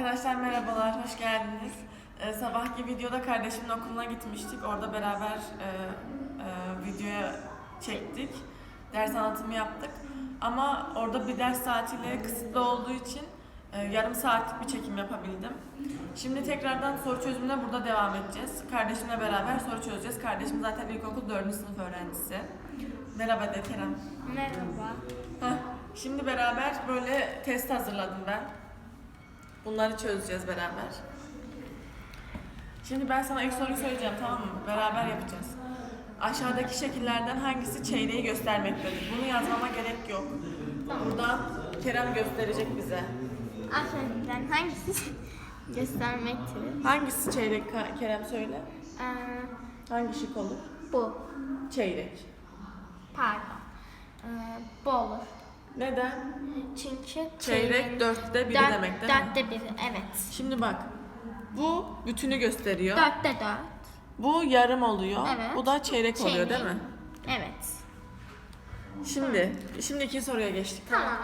Arkadaşlar merhabalar, hoş geldiniz. Ee, sabahki videoda kardeşimin okuluna gitmiştik. Orada beraber e, e, videoya çektik. Ders anlatımı yaptık. Ama orada bir ders saatiyle kısıtlı olduğu için e, yarım saatlik bir çekim yapabildim. Şimdi tekrardan soru çözümüne burada devam edeceğiz. Kardeşimle beraber soru çözeceğiz. Kardeşim zaten ilkokul 4. sınıf öğrencisi. Merhaba de Kerem. Merhaba. Heh, Şimdi beraber böyle test hazırladım ben. Bunları çözeceğiz beraber. Şimdi ben sana ilk soruyu söyleyeceğim tamam mı? Beraber yapacağız. Aşağıdaki şekillerden hangisi çeyreği göstermektedir? Bunu yazmama gerek yok. Burada Kerem gösterecek bize. Aferin hangisi göstermektir? Hangisi çeyrek Kerem söyle? Ee, Hangi şık olur? bu. Çeyrek. Pardon. Ee, bu olur. Neden? Çünkü Çeyrek dörtte biri Dört- demek değil mi? Dörtte biri evet. Şimdi bak. Bu bütünü gösteriyor. Dörtte dört. Bu yarım oluyor. Evet. Bu da çeyrek oluyor değil mi? Evet. Şimdi, şimdi ikinci soruya geçtik. Tamam.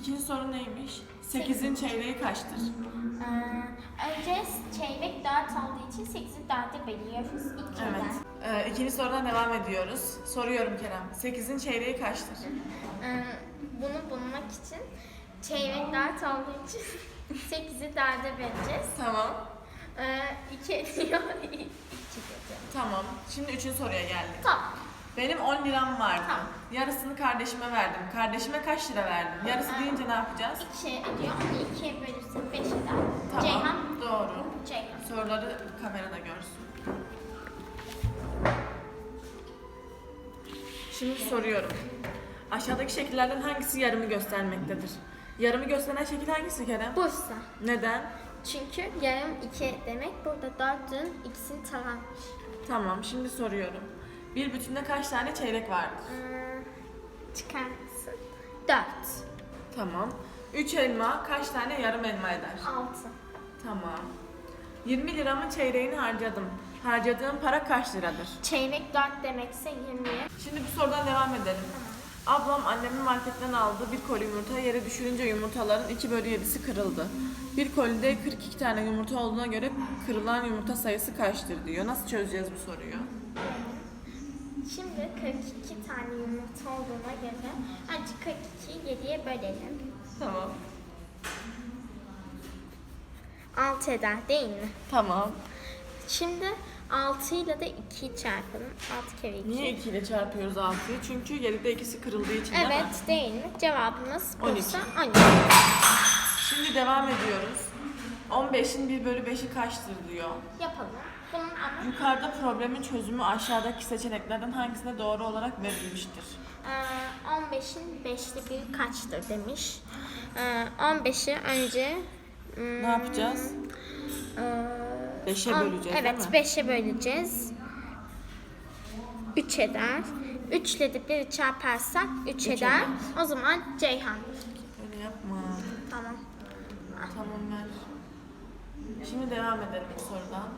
İkinci soru neymiş? Sekizin çeyreği kaçtır? Ee, önce çeyrek dört olduğu için sekizi dörde bölüyoruz. İkiden. Evet. Ee, ikinci sorudan devam ediyoruz. Soruyorum Kerem. Sekizin çeyreği kaçtır? Ee, bunu bulmak için çeyrek dört olduğu için sekizi dörde böleceğiz. Tamam. Ee, iki ediyor. iki ediyor. Tamam. Şimdi üçüncü soruya geldik. Tamam. Benim 10 liram vardı. Tamam. Yarısını kardeşime verdim. Kardeşime kaç lira verdim? Yarısı deyince ne yapacağız? 2 ediyor. Onu ikiye bölürsek 5 eder. Tamam. Ceyhan. Doğru. Ceyhan. Soruları kamerada görsün. Şimdi soruyorum. Aşağıdaki şekillerden hangisi yarımı göstermektedir? Yarımı gösteren şekil hangisi Kerem? Bursa. Neden? Çünkü yarım 2 demek. Burada 4'ün ikisini tamammış. Tamam, şimdi soruyorum. Bir bütünde kaç tane çeyrek vardır? Çıkar mısın? 4. Tamam. 3 elma kaç tane yarım elma eder? 6. Tamam. 20 liramın çeyreğini harcadım. Harcadığım para kaç liradır? Çeyrek 4 demekse 20. Şimdi bu sorudan devam edelim. Ablam annemin marketten aldığı bir koli yumurta yere düşürünce yumurtaların 2 bölü 7'si kırıldı. Bir kolide 42 tane yumurta olduğuna göre kırılan yumurta sayısı kaçtır diyor. Nasıl çözeceğiz bu soruyu? Şimdi 42 tane yumurta olduğuna göre önce 42'yi 7'ye bölelim. Tamam. 6 eder değil mi? Tamam. Şimdi 6 ile de 2'yi çarpalım. 6 kere 2. Niye 2 ile çarpıyoruz 6'yı? Çünkü 7'de ikisi kırıldığı için değil mi? Evet değil mi? Cevabımız 12. Bursa 12. Şimdi devam ediyoruz. 15'in 1 bölü 5'i kaçtır diyor. Yapalım. Bunun ama Yukarıda problemin çözümü aşağıdaki seçeneklerden hangisine doğru olarak verilmiştir? e, 15'in 5'li bir kaçtır demiş. E, 15'i önce hmm, Ne yapacağız? e, 5'e on- böleceğiz Evet değil mi? 5'e böleceğiz. 3 eder. 3 ile de 1'i çarparsak 3 Üç eder. eder. O zaman Ceyhan. Tamam. Ver. Şimdi devam edelim bu sorudan.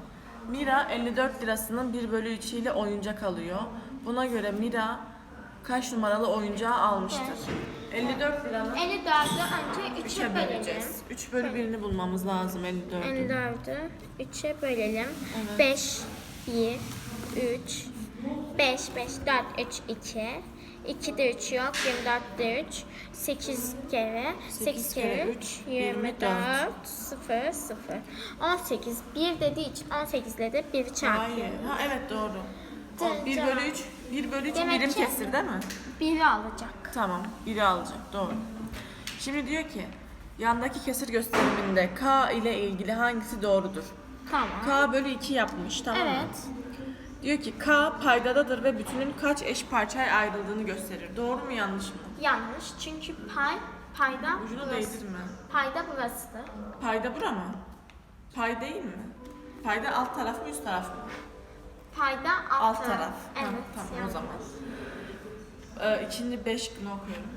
Mira 54 lirasının 1 bölü 3 ile oyuncak alıyor. Buna göre Mira kaç numaralı oyuncağı almıştır? 54 liranın 54'ü önce 3'e 3'e bölelim. böleceğiz. 3 bölü 1'ini bulmamız lazım 54'ü. 54'ü 3'e bölelim. Evet. 5, 1, 3, 5, 5, 4, 3, 2. 2'de 3 yok, 24'de 3. 8 kere, 8 kere 3, 24, 0, 0. 18, 1 dediği için 18 ile de 1 Hayır. çarpıyoruz. Ha evet doğru. Cevap. 1 bölü 3, 1 bölü 3 Demek birim ki- kesir değil mi? 1'i alacak. Tamam, biri alacak. Doğru. Şimdi diyor ki, yandaki kesir gösteriminde K ile ilgili hangisi doğrudur? Tamam. K bölü 2 yapmış, tamam mı? Evet. Diyor ki K paydadadır ve bütünün kaç eş parçaya ayrıldığını gösterir. Doğru mu yanlış mı? Yanlış. Çünkü pay, payda Ucunu burası. değdirme. Payda burasıdır. Payda bura mı? Pay değil mi? Payda alt taraf mı üst taraf mı? Payda alt, Alt taraf. Evet. Ha, tamam o yanlış. zaman. Ee, ikinci beş şıkkını okuyorum.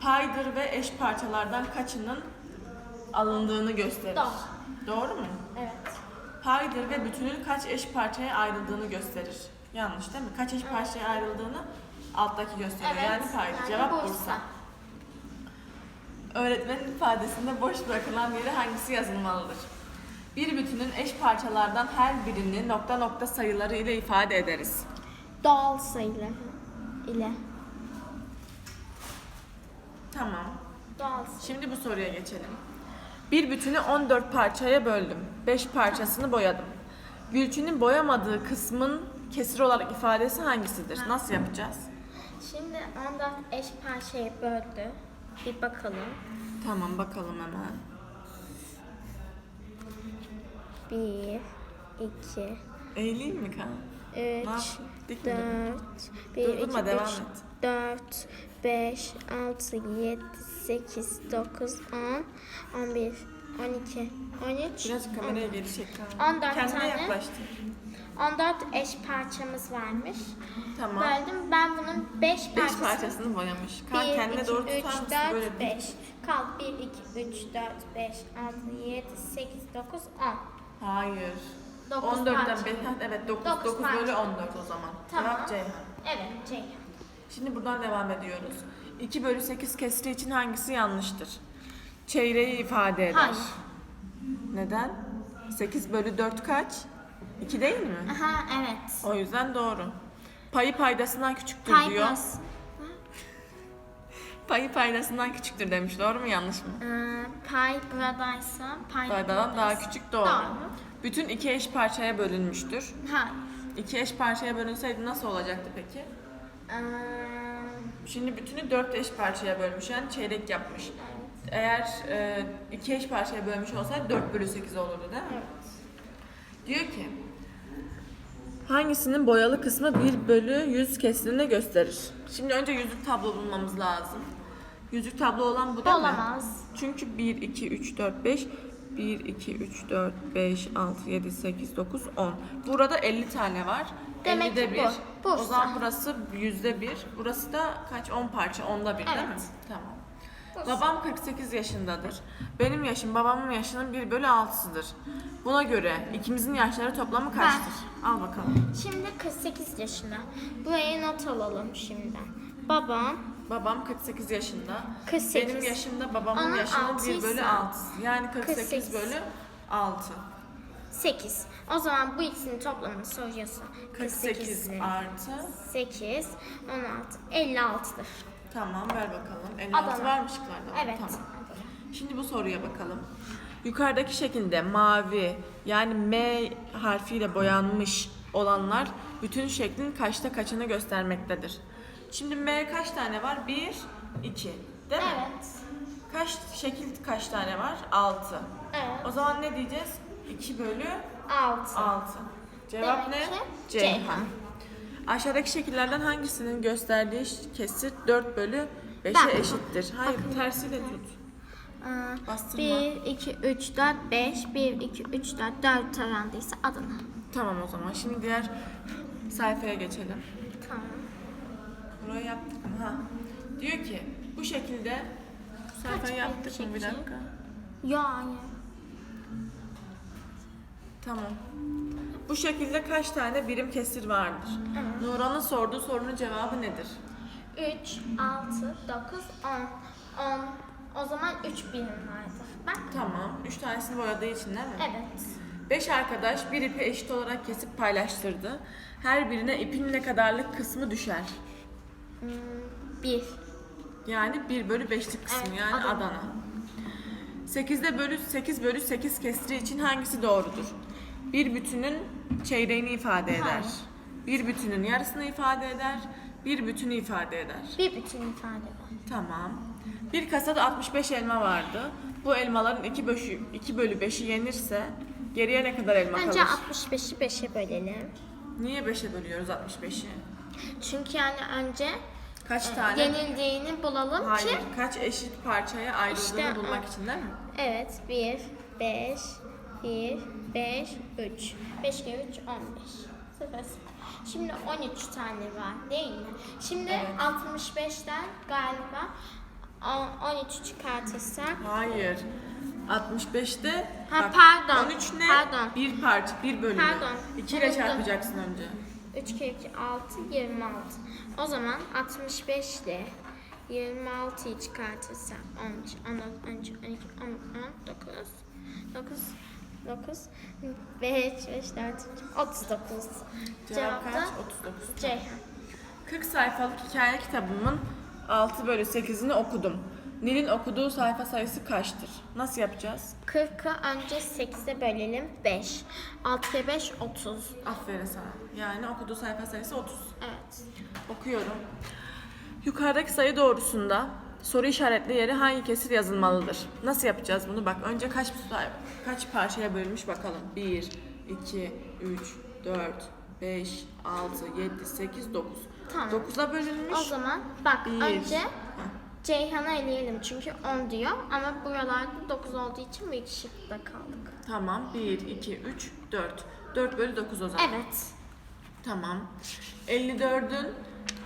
Paydır ve eş parçalardan kaçının alındığını gösterir. Doğru. Doğru mu? Evet. Paydır ve bütünün kaç eş parçaya ayrıldığını gösterir. Yanlış değil mi? Kaç eş parçaya ayrıldığını alttaki gösteriyor. Evet. Yani paydır. yani Cevap Bursa. Bursa. Öğretmenin ifadesinde boş bırakılan yere hangisi yazılmalıdır? Bir bütünün eş parçalardan her birini nokta nokta sayıları ile ifade ederiz. Doğal sayıları ile. Tamam. Doğal sayı. Şimdi bu soruya geçelim. Bir bütünü 14 parçaya böldüm. 5 parçasını boyadım. Gülçin'in boyamadığı kısmın kesir olarak ifadesi hangisidir? Nasıl yapacağız? Şimdi 14 eş parçaya böldü. Bir bakalım. Tamam bakalım hemen. 1, 2, Eğileyim mi kan? 3, Ne yapayım? Dik mi? 4, 1, Durdurma, 2, devam 3, et. 4, 5, 6, 7, 8, 9, 10, 11, 12, 13, Birazcık kameraya geri çek kan. 14 Kendine tane. yaklaştır. 14 eş parçamız varmış. Tamam. Böldüm. Ben bunun 5 5 parçasını... parçasını boyamış. Kan 1, kendine 2, doğru 3, tutar mısın? 4, Böyle 5. Kalk 1, 2, 3, 4, 5, 6, 7, 8, 9, 10. Hayır. Dokuz 14'ten parça. 5, evet 9, Dokuz 9 parça. bölü 14 o zaman. Tamam. Cevap Ceyhan. Evet, Ceyhan. Şimdi buradan devam ediyoruz. 2 bölü 8 kesri için hangisi yanlıştır? Çeyreği ifade eder. Hayır. Neden? 8 bölü 4 kaç? 2 değil mi? Aha, evet. O yüzden doğru. Payı paydasından küçüktür diyor. Payı paydasından küçüktür demiş. Doğru mu yanlış mı? Ee, pay buradaysa pay Paydadan daha buradaysa- küçük doğru. Doğru. Bütün iki eş parçaya bölünmüştür. Hayır. İki eş parçaya bölünseydi nasıl olacaktı peki? Şimdi bütünü dört eş parçaya bölmüş yani çeyrek yapmış. Eğer e, iki eş parçaya bölmüş olsaydı 4 bölü 8 olurdu değil mi? evet. Diyor ki hangisinin boyalı kısmı 1 bölü 100 kestiğini gösterir? Şimdi önce yüzlük tablo bulmamız lazım. Yüzlük tablo olan bu değil mi? Olamaz. Çünkü 1, 2, 3, 4, 5 1, 2, 3, 4, 5, 6, 7, 8, 9, 10. Burada 50 tane var. Demek 50'de ki bir. bu. O Bursa. zaman burası yüzde bir. Burası da kaç? 10 parça. Onda bir değil mi? Evet. Tamam. Bursa. Babam 48 yaşındadır. Benim yaşım babamın yaşının 1 bölü 6'sıdır. Buna göre ikimizin yaşları toplamı kaçtır? Al bakalım. Şimdi 48 yaşında. Buraya not alalım şimdi. Babam Babam 48 yaşında. 48. Benim yaşımda babamın Onun yaşının 1 altıysa. bölü 6. Yani 48 48. bölü 6. 8. O zaman bu ikisinin toplamını soruyorsa 48 48 artı 8, 16, 56'dır. Tamam ver bakalım. 56 Adana. var mı şıklarda? Evet. Tamam. Şimdi bu soruya bakalım. Yukarıdaki şekilde mavi yani M harfiyle boyanmış olanlar bütün şeklin kaçta kaçını göstermektedir. Şimdi M kaç tane var? 1, 2. Değil mi? Evet. Kaç şekil kaç tane var? 6. Evet. O zaman ne diyeceğiz? 2 bölü 6. 6. Cevap Demek ne? ki Ceyhan. Aşağıdaki şekillerden hangisinin gösterdiği kesir 4 bölü 5'e Ben. eşittir? Hayır tersiyle tut. Bastırma. 1, 2, 3, 4, 5. 1, 2, 3, 4, 4 tarandıysa Adana. Tamam o zaman. Şimdi diğer sayfaya geçelim. Burayı yaptık mı? Ha. Diyor ki bu şekilde sayfayı Kaç yaptık mı? Bir şekil? dakika. Yani. Tamam. Bu şekilde kaç tane birim kesir vardır? Nuran'ın sorduğu sorunun cevabı nedir? 3, 6, 9, 10. 10. O zaman 3 birim vardır. Bak. Tamam. 3 tanesini boyadığı için değil mi? Evet. Beş arkadaş bir ipi eşit olarak kesip paylaştırdı. Her birine ipin ne kadarlık kısmı düşer. 1. Yani 1 bölü 5'lik kısmı Evet, yani Adana. Adana. 8'de bölü 8 bölü 8 kesri için hangisi doğrudur? Bir bütünün çeyreğini ifade eder. Hayır. Bir bütünün yarısını ifade eder. Bir bütünü ifade eder. Bir bütün ifade eder. Tamam. Bir kasada 65 elma vardı. Bu elmaların 2 bölü, 2 bölü 5'i yenirse geriye ne kadar elma Bence kalır? 65'i 5'e bölelim. Niye 5'e bölüyoruz 65'i? Çünkü yani önce Kaç tane? yenildiğini bulalım Hayır. ki Kaç eşit parçaya ayrıldığını İşte, bulmak için değil mi? evet 1 5 1 5 3 5 kere 3 15 sıfır sıfır. Şimdi 13 tane var değil mi? Şimdi Evet. 65'ten galiba o- 13 çıkartırsak Hayır. 65'te Ha, pardon, 13 ne? pardon. Bir parça, bir bölümü. Pardon, 2 ile unuttum. çarpacaksın önce. 3 kere 2 6 26. O zaman 65 ile 26'yı çıkartırsam 13, 14, 13, 12, 19, 9, 9, 5, 5, 4, 39. Cevap kaç? da 39. Ceyhan. 40 sayfalık hikaye kitabımın 6 bölü 8'ini okudum. Nil'in okuduğu sayfa sayısı kaçtır? Nasıl yapacağız? 40'ı önce 8'e bölelim 5. 6 kere 5 30. Aferin sana. Yani okuduğu sayfa sayısı 30. Evet. Okuyorum. Yukarıdaki sayı doğrusunda soru işaretli yeri hangi kesir yazılmalıdır? Nasıl yapacağız bunu? Bak önce kaç sayfa, kaç parçaya bölünmüş bakalım. 1, 2, 3, 4, 5, 6, 7, 8, 9. Tamam. 9'a bölünmüş. O zaman bak Bir. önce Heh. Ceyhan'ı eleyelim çünkü 10 diyor ama buralarda 9 olduğu için bir şıkta kaldık. Tamam. 1, 2, 3, 4. 4 bölü 9 o zaman. Evet. Tamam. 54'ün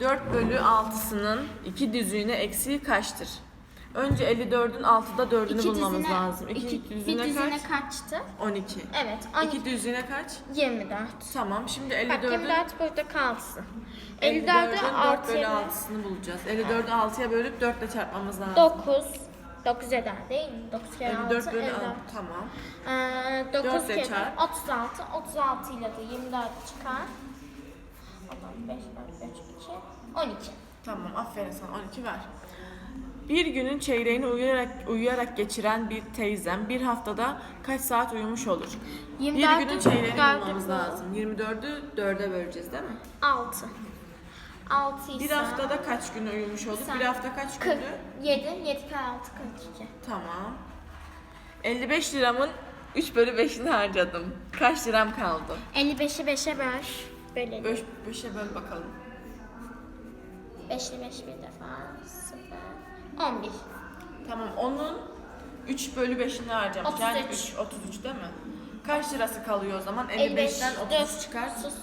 4 bölü 6'sının 2 düzüğüne eksiği kaçtır? Önce 54'ün 6'da 4'ünü İki bulmamız düzine, lazım. 2 iki, bir düzüğüne düzine kaç? kaçtı? 12. Evet. 12, 2 düzüğüne kaç? 24. Tamam. Şimdi Bak 54'ün 24 burada kalsın. 54'ün 54'ü 4 bölü 6'ya 6'sını bulacağız. 54'ü 6'ya bölüp 4 ile çarpmamız lazım. 9. 9 eder değil mi? 9 kere 6 54 bölü 6. 54. Tamam. Ee, 9 Dörtle kere çarp. 36. 36 ile de 24 çıkar. O zaman 5, 4, 3, 2, 12. Tamam. Aferin sana. 12 ver. Bir günün çeyreğini uyuyarak, uyuyarak geçiren bir teyzem bir haftada kaç saat uyumuş olur? Bir 24'ü günün çeyreğini bulmamız lazım. 24'ü 4'e böleceğiz değil mi? 6. 6 ise Bir haftada kaç gün uyumuş olur? Sen- Bir hafta kaç 40, gündü? 7, 7 kere 6, 42. Tamam. 55 liramın 3 bölü 5'ini harcadım. Kaç liram kaldı? 55'i 5'e böl. Bölelim. 5, 5'e böl bakalım. 5 ile 5 bir defa. 0. 11. Tamam onun 3 bölü 5'ini harcamış. Yani 33. 3, 33 değil mi? Kaç lirası kalıyor o zaman? 55. 55'ten 33 çıkar. Sus.